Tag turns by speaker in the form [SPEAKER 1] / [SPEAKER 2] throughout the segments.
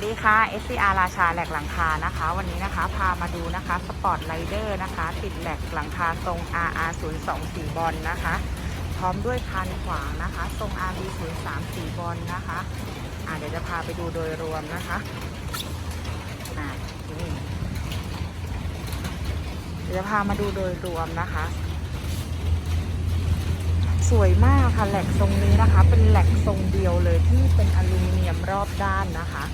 [SPEAKER 1] สวัสดีค่ะ SCR ราชาแหลกหลังคานะคะ วันนี้นะคะพามาดูนะคะสปอร์ตไ i เดอร์นะคะ ติดแหลกหลังคาทรง RR 0 2 4บอลนะคะ พร้อมด้วยคานขวางนะคะ ทรง RB 0 3 4บอลนะคะอ่าเดี๋ยวจะพาไปดูโดยรวมนะคะอ่านี่เดี๋ยวจะพามาดูโดยรวมนะคะ สวยมากค่ะแหลกทรงนี้นะคะ เป็นแหลกทรงเดียวเลยที่เป็นอลูมิเนียมรอบด้านนะคะ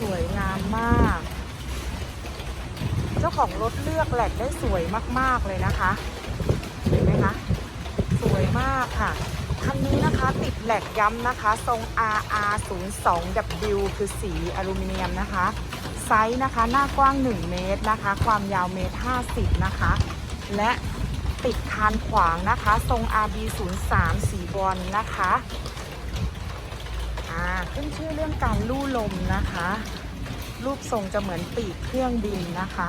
[SPEAKER 1] สวยงามมาก เจ้าของรถเลือกแหลกได้สวยมากๆเลยนะคะ เห็นไหมคะ สวยมากค่ะ คันนี้นะคะติดแหลกย้ำนะคะ ทรง RR 0 2 W คือสีอลูมิเนียมนะคะ ไซส์นะคะหน้ากว้าง 1 เมตรนะคะ ความยาวเมตร 50 นะคะ และติดคานขวางนะคะ ทรง RB 0 3 สีบอลนะคะ อ่าขึ้นชื่อเรื่องการลู่ลมนะคะ รูปทรงจะเหมือนปีกเครื่องบินนะคะ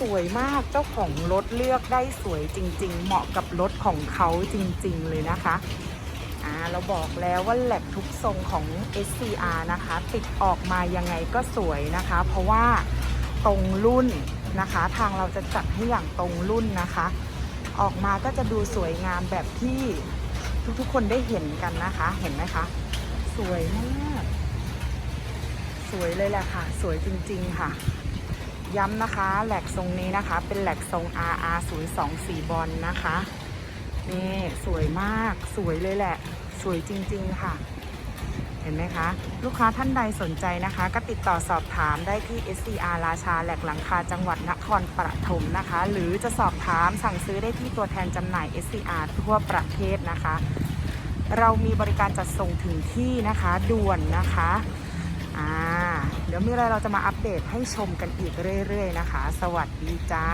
[SPEAKER 1] สวยมากเจ้าของรถเลือกได้สวยจริง ๆ เหมาะกับรถของเขาจริง ๆ เลยนะคะอ่าเราบอกแล้วว่าแหลกทุกทรงของ SCR นะคะ ติดออกมายังไงก็สวยนะคะ เพราะว่าตรงรุ่นนะคะ ทางเราจะจัดให้อย่างตรงรุ่นนะคะ ออกมาก็จะดูสวยงามแบบที่ทุกๆคนได้เห็นกันนะคะ เห็นไหมคะ วยมาก สวยเลยแหละค่ะ สวยจริง ๆ ค่ะ ย้ำนะคะ แหลกทรงนี้นะคะ เป็นแหลกทรง RR 0 2 4บอลนะคะ นี่สวยมาก สวยเลยแหละ สวยจริง ๆ ค่ะ เห็นไหมคะ ลูกค้าท่านใดสนใจนะคะ ก็ติดต่อสอบถามได้ที่ SCR ราชาแหลกหลังคาจังหวัดนครปฐมนะคะ หรือจะสอบถามสั่งซื้อได้ที่ตัวแทนจำหน่าย SCR ทั่วประเทศนะคะ เรามีบริการจัดส่งถึงที่นะคะด่วนนะคะอ่าเดี๋ยวมีอะไรเราจะมาอัปเดตให้ชมกันอีกเรื่อย ๆ นะคะ สวัสดีจ้า